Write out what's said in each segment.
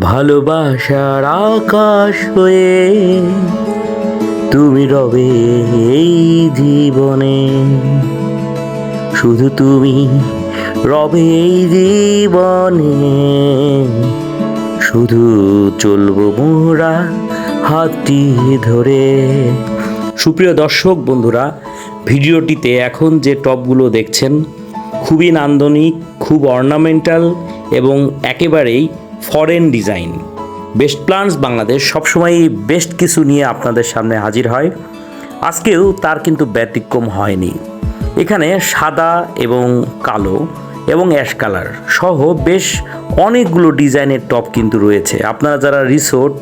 ভালোবাসার আকাশ হয়ে তুমি রবে এই জীবনে। শুধু তুমি রবে এই জীবনে। শুধু চলবো মোরা হাতটি ধরে। সুপ্রিয় দর্শক বন্ধুরা, ভিডিওটিতে এখন যে টপগুলো দেখছেন, খুবই নান্দনিক, খুব অর্নামেন্টাল এবং একেবারেই foreign design. Best plants Bangladesh সবসময়ই বেস্ট কিছু নিয়ে আপনাদের সামনে হাজির হয়। আজকেও তার কিন্তু ব্যতিক্রম হয়নি। এখানে সাদা এবং কালো এবং অ্যাশ কালার সহ বেশ অনেকগুলো ডিজাইনের টপ কিন্তু রয়েছে। আপনারা যারা রিসোর্ট,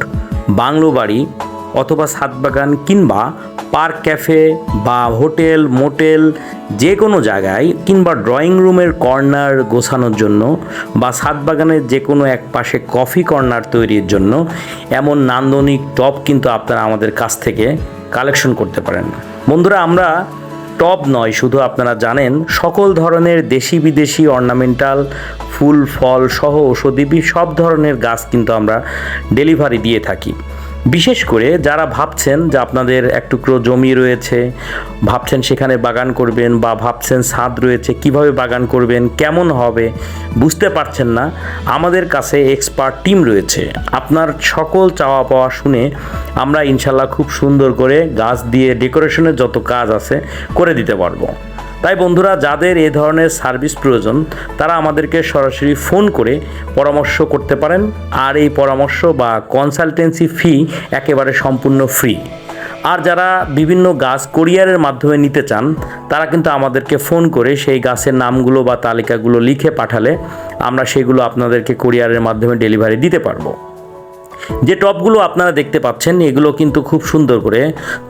বাংলো বাড়ি অথবা ছাদবাগান কিংবা পার্ক ক্যাফে বা হোটেল, মোটেল যে কোনো জায়গায় কিংবা ড্রয়িং রুমের কর্নার গোছানোর জন্য বা ছাদবাগানের যে কোনো এক পাশে কফি কর্নার তৈরির জন্য এমন নান্দনিক টপ কিন্তু আপনারা আমাদের কাছ থেকে কালেকশন করতে পারেন। বন্ধুরা, আমরা টপ নয়, শুধু আপনারা জানেন সকল ধরনের দেশি বিদেশি অর্নামেন্টাল, ফুল, ফল সহ ঔষধি, সব ধরনের গাছ কিন্তু আমরা ডেলিভারি দিয়ে থাকি। বিশেষ করে যারা ভাবছেন যে আপনাদের এক টুকরো জমি রয়েছে, ভাবছেন সেখানে বাগান করবেন বা ভাবছেন ছাদ রয়েছে, কীভাবে বাগান করবেন, কেমন হবে, বুঝতে পারছেন না, আমাদের কাছে এক্সপার্ট টিম রয়েছে। আপনার সকল চাওয়া পাওয়া শুনে আমরা ইনশাল্লাহ খুব সুন্দর করে গাছ দিয়ে ডেকোরেশনের যত কাজ আছে করে দিতে পারব। তাই বন্ধুরা, যাদের এ ধরনের সার্ভিস প্রয়োজন, তারা আমাদেরকে সরাসরি ফোন করে পরামর্শ করতে পারেন। আর এই পরামর্শ বা কনসালটেন্সি ফি একেবারে সম্পূর্ণ ফ্রি। আর যারা বিভিন্ন গাছ কোরিয়ারের মাধ্যমে নিতে চান, তারা কিন্তু আমাদেরকে ফোন করে সেই গাছের নামগুলো বা তালিকাগুলো লিখে পাঠালে আমরা সেগুলো আপনাদেরকে কোরিয়ারের মাধ্যমে ডেলিভারি দিতে পারব। যে টপগুলো আপনারা দেখতে পাচ্ছেন, এগুলো কিন্তু খুব সুন্দর করে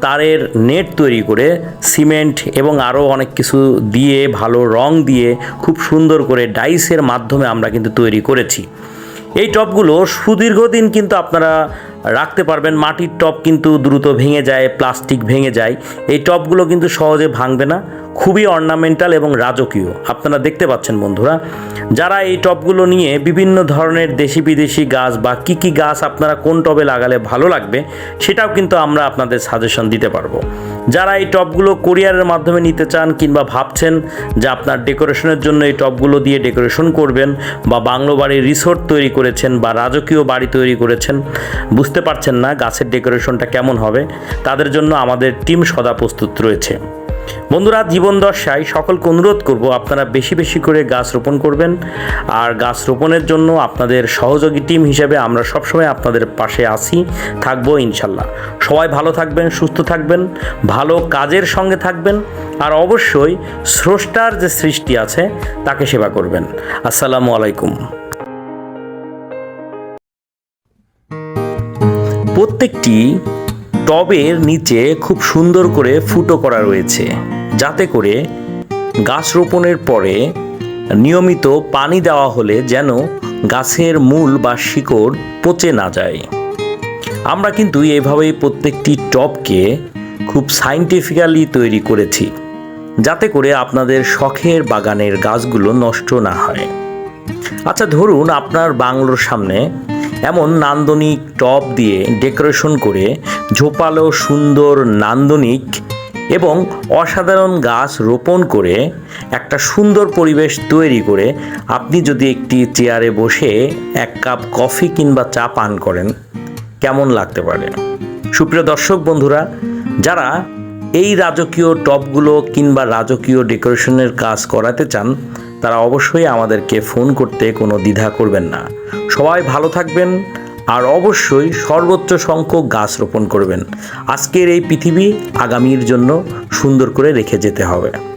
তারের নেট তৈরি করে সিমেন্ট এবং আরও অনেক কিছু দিয়ে, ভালো রং দিয়ে খুব সুন্দর করে ডাইসের মাধ্যমে আমরা কিন্তু তৈরি করেছি। এই টপগুলো সুদীর্ঘদিন কিন্তু আপনারা রাখতে পারবেন। মাটির টপ কিন্তু দ্রুত ভেঙে যায়, প্লাস্টিক ভেঙে যায়। এই টপগুলো কিন্তু সহজে ভাঙবে না। খুবই অর্নামেন্টাল এবং রাজকীয়। আপনারা দেখতে পাচ্ছেন বন্ধুরা, যারা এই টপগুলো নিয়ে বিভিন্ন ধরনের দেশি বিদেশি গাছ বা কী কী গাছ আপনারা কোন টবে লাগালে ভালো লাগবে, সেটাও কিন্তু আমরা আপনাদের সাজেশন দিতে পারব। যারা এই টপগুলো কোরিয়ারের মাধ্যমে নিতে চান কিংবা ভাবছেন যে আপনার ডেকোরেশনের জন্য এই টপগুলো দিয়ে ডেকোরেশন করবেন বা বাংলো বাড়ির রিসোর্ট তৈরি করেছেন বা রাজকীয় বাড়ি তৈরি করেছেন, বুঝতে পারছেন না গাছের ডেকোরেশনটা কেমন হবে, তাদের জন্য আমাদের টিম সদা প্রস্তুত রয়েছে। বন্ধুরা, জীবন দশায় সকলকে অনুরোধ করব, আপনারা বেশি বেশি করে গাছ রোপণ করবেন, আর গাছ রোপণের জন্য আপনাদের সহযোগী টিম হিসেবে আমরা সবসময় আপনাদের পাশে আসি থাকব ইনশাল্লাহ। সবাই ভালো থাকবেন, সুস্থ থাকবেন, ভালো কাজের সঙ্গে থাকবেন, আর অবশ্যই স্রষ্টার যে সৃষ্টি আছে, তাকে সেবা করবেন। আসসালামু আলাইকুম। প্রত্যেকটি টবের নিচে খুব সুন্দর করে ফুটো করা রয়েছে, যাতে করে গাছ রোপণের পরে নিয়মিত পানি দেওয়া হলে যেন গাছের মূল বা শিকড় পচে না যায়। আমরা কিন্তু এইভাবেই প্রত্যেকটি টবকে খুব সাইন্টিফিক্যালি তৈরি করেছি, যাতে করে আপনাদের শখের বাগানের গাছগুলো নষ্ট না হয়। আচ্ছা ধরুন আপনার বাংলোর সামনে এমন নান্দনিক টপ দিয়ে ডেকোরেশন করে ঝোপালো, সুন্দর, নান্দনিক এবং অসাধারণ গাছ রোপণ করে একটা সুন্দর পরিবেশ তৈরি করে আপনি যদি একটি চেয়ারে বসে এক কাপ কফি কিংবা চা পান করেন, কেমন লাগতে পারে? সুপ্রিয় দর্শক বন্ধুরা, যারা এই রাজকীয় টপগুলো কিংবা রাজকীয় ডেকোরেশনের কাজ করাতে চান তারা অবশ্যই আমাদেরকে ফোন করতে কোনো দ্বিধা করবেন না। সবাই ভালো থাকবেন আর অবশ্যই সর্বোচ্চ সংখ্যক গাছ রোপণ করবেন। আজকের এই পৃথিবী আগামীর জন্য সুন্দর করে রেখে যেতে হবে।